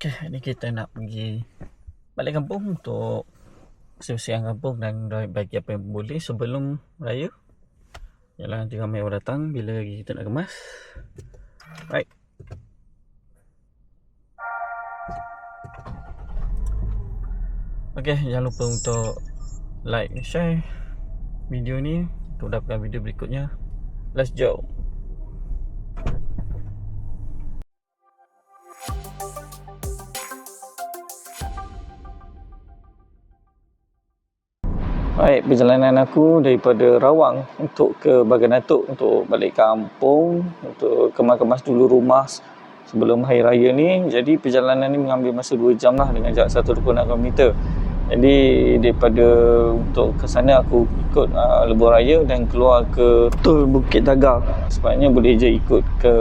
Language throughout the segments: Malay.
Okey, ni kita nak pergi balik kampung untuk bersih-bersihkan kampung dan bagi apa yang boleh sebelum raya. Yalah nanti ramai orang datang bila lagi kita nak kemas. Right. Okey, jangan lupa untuk like share video ni untuk dapatkan video berikutnya. Let's go. Baik, perjalanan aku daripada Rawang untuk ke Bagan Datuk untuk balik kampung untuk kemas-kemas dulu rumah sebelum hari raya ni. Jadi perjalanan ni mengambil masa 2 jam lah dengan jarak 126 km. Jadi daripada untuk ke sana aku ikut uh, Lebuh Raya dan keluar ke Tol Bukit Dagar. Sepatutnya boleh je ikut ke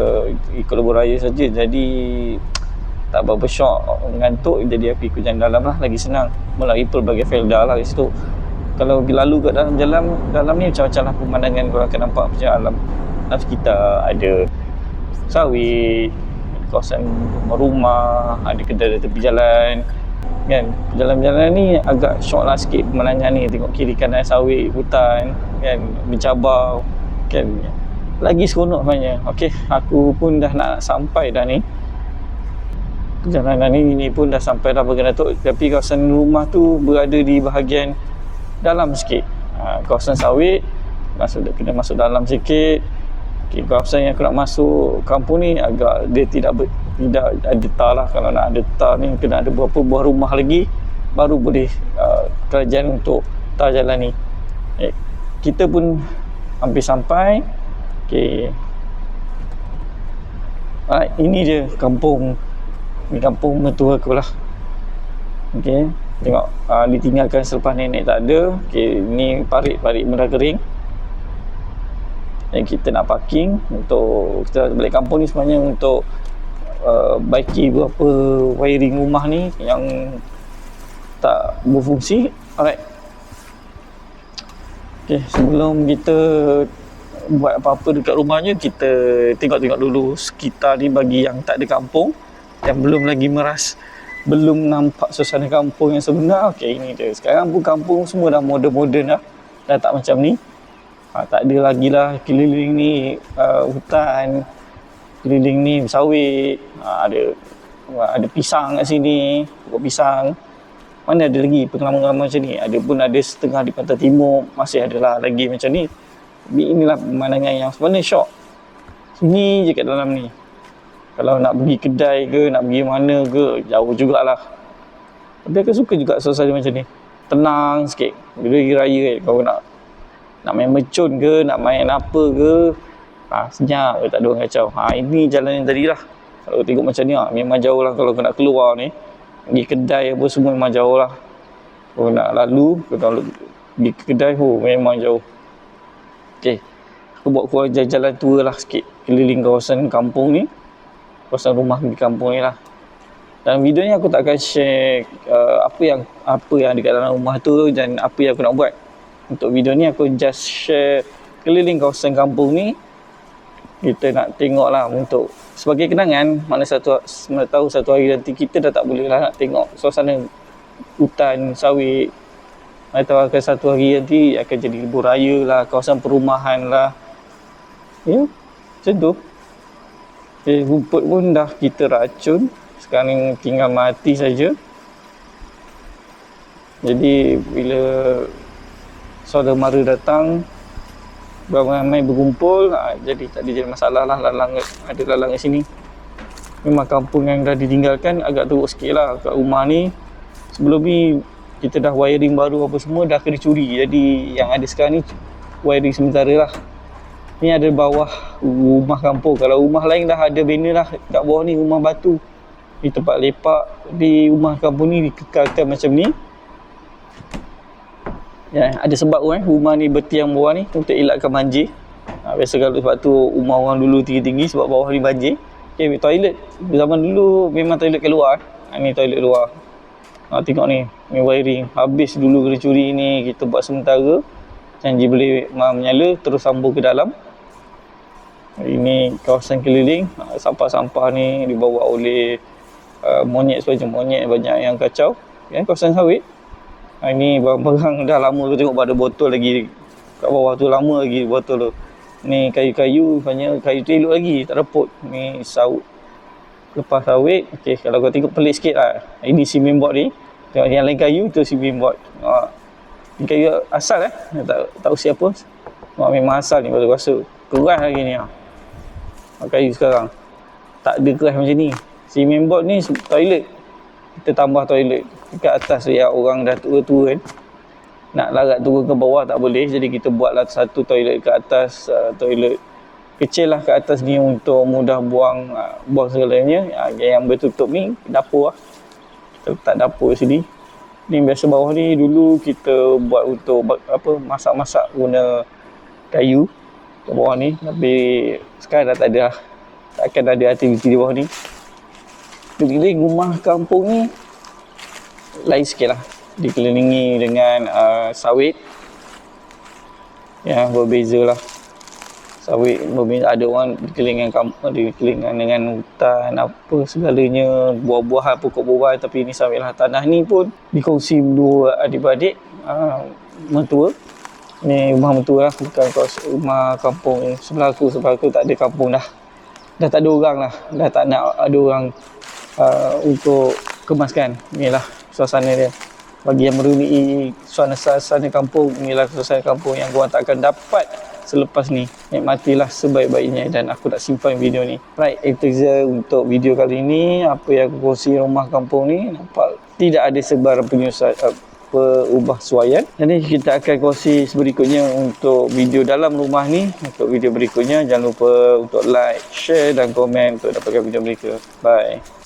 ikut Lebuh Raya saja. Jadi tak berapa syok ngantuk jadi aku ikut jalan dalam lah lagi senang melalui pelbagai felda lah kat situ kalau lalu kat dalam jalan dalam ni macam-macam lah pemandangan kau akan nampak macam alam dalam sekitar. Ada sawit kawasan rumah ada kedai tepi jalan. Kan? Jalan-jalan ni agak syok lah sikit pemandangan ni. Tengok kiri kanan sawit hutan kan? Mencabar kan? Lagi seronok sebenarnya. Ok aku pun dah nak sampai dah ni. Perjalanan ni, ni pun dah sampai dah bagian Datuk. Tapi kawasan rumah tu berada di bahagian dalam sikit. Ha, kawasan sawit masuk kena masuk dalam sikit. Okay, kawasan yang aku nak masuk kampung ni agak dia tidak ber, tidak ada tar lah. Kalau nak ada tar ni kena ada beberapa buah rumah lagi baru boleh uh, kerajaan untuk tar jalan ni. Eh, kita pun hampir sampai. Okay. Ha, ini dia kampung. Ni kampung mertua aku lah. Okay tengok uh, ditinggalkan selepas nenek tak ada. Okey ni parit-parit mudah kering. Dan kita nak parking untuk kita balik kampung ni sebenarnya untuk uh, baiki beberapa wiring rumah ni yang tak berfungsi. Alright. Okey sebelum kita buat apa-apa dekat rumahnya kita tengok-tengok dulu sekitar ni bagi yang tak ada kampung yang belum lagi meras belum nampak suasana kampung yang sebenar. Okey ini dia. Sekarang pun kampung semua dah moden-moden dah. Dah tak macam ni. Ha, tak ada lagi lah. Keliling ni uh, hutan. Keliling ni sawit ha, ada ada pisang kat sini. Pokok pisang. Mana ada lagi pengalaman-pengalaman macam ni? Ada pun ada setengah di pantai timur. Masih ada lah lagi macam ni. Inilah pemandangan yang sebenarnya syok sini je kat dalam ni kalau nak pergi kedai ke nak pergi mana ke jauh jugalah. Tapi aku suka juga suasana macam ni. Tenang sikit. Bila lagi raya kan kau nak nak main mercun ke nak main apa ke. Ha, senyap ke tak ada orang kacau. Ha, ini jalan yang tadi lah kalau tengok macam ni ha, memang jauh lah kalau kau nak keluar ni. Pergi kedai apa semua memang jauh lah. Kalau nak lalu kalau pergi ke kedai oh, memang jauh. Ok aku buat keluar jalan tua lah sikit. Keliling kawasan kampung ni kawasan rumah di kampung ni lah. Dalam video ni aku tak akan share uh, apa yang apa yang ada kat dalam rumah tu dan apa yang aku nak buat. Untuk video ni aku just share keliling kawasan kampung ni. Kita nak tengok lah untuk sebagai kenangan mana satu mana tahu satu hari nanti kita dah tak boleh lah nak tengok suasana hutan sawit. Mana tahu akan satu hari nanti akan jadi libur raya lah kawasan perumahan lah. Ya macam tu Okay, rumput pun dah kita racun. Sekarang tinggal mati saja. Jadi bila saudara mara datang ramai berkumpul ha, jadi tak ada jadi masalah lah lalang ada lalang kat sini memang kampung yang dah ditinggalkan agak teruk sikit lah kat rumah ni sebelum ni kita dah wiring baru apa semua dah kena curi jadi yang ada sekarang ni wiring sementara lah Ni ada bawah rumah kampung. Kalau rumah lain dah ada banner lah kat bawah ni rumah batu. Di tempat lepak di rumah kampung ni dikekalkan macam ni. Ya, ada sebab pun eh, rumah ni bertiang bawah ni untuk elakkan banjir. Ha, biasa kalau sebab tu rumah orang dulu tinggi-tinggi sebab bawah ni banjir. Okay, toilet zaman dulu memang toilet keluar. Ha, ni toilet luar. Ha, tengok ni, ni wiring. Habis dulu kena curi ni, kita buat sementara. Janji boleh menyala, terus sambung ke dalam. Ini kawasan keliling, sampah-sampah ni dibawa oleh uh, monyet semacam monyet banyak yang kacau kan kawasan sawit. Ha, ini barang-barang dah lama tu tengok pada botol lagi. Kat bawah tu lama lagi botol tu. Ni kayu-kayu banyak kayu tu elok lagi tak reput. Ni sawit lepas sawit. Okey kalau kau tengok pelik sikit lah. Ini cement board ni. Tengok yang lain kayu tu cement board ha, ni kayu asal eh. Tak tak usia apa. Memang asal ni baru rasa keras lagi ni ha. Kayu sekarang. Tak ada keras macam ni. Cement board ni toilet. Kita tambah toilet. Dekat atas yang orang dah tua-tua kan. Nak larat turun ke bawah tak boleh. Jadi kita buatlah satu toilet ke atas uh, toilet kecil lah ke atas ni untuk mudah buang uh, buang segalanya. Uh, yang bertutup ni dapur lah. Kita letak dapur sini. Ni biasa bawah ni dulu kita buat untuk apa masak-masak guna kayu ke bawah ni. Tapi sekarang dah tak ada. Tak akan ada aktiviti di bawah ni. Keliling rumah kampung ni lain sikit lah. Dikelilingi dengan uh, sawit. Yang berbeza lah. Sawit berbeza. Ada orang dikelilingan kampung dikelilingan dengan hutan apa segalanya. Buah-buahan pokok-buahan. Tapi ini sawit lah. Tanah ni pun dikongsi dua adik-beradik uh, mentua ni rumah mentua lah bukan rumah kampung sebelah aku sebelah aku tak ada kampung dah. Dah tak ada orang lah. Dah tak nak ada orang uh, untuk kemaskan. Inilah suasana dia. Bagi yang merunai suasana kampung inilah suasana kampung yang korang tak akan dapat selepas ni. Nikmatilah sebaik-baiknya dan aku tak simpan video ni. Right itu saja untuk video kali ini apa yang aku kongsi rumah kampung ni nampak tidak ada sebarang penyusah uh, perubah suaian. Jadi kita akan kongsi berikutnya untuk video dalam rumah ni. Untuk video berikutnya jangan lupa untuk like share dan komen untuk dapatkan video berikut. Bye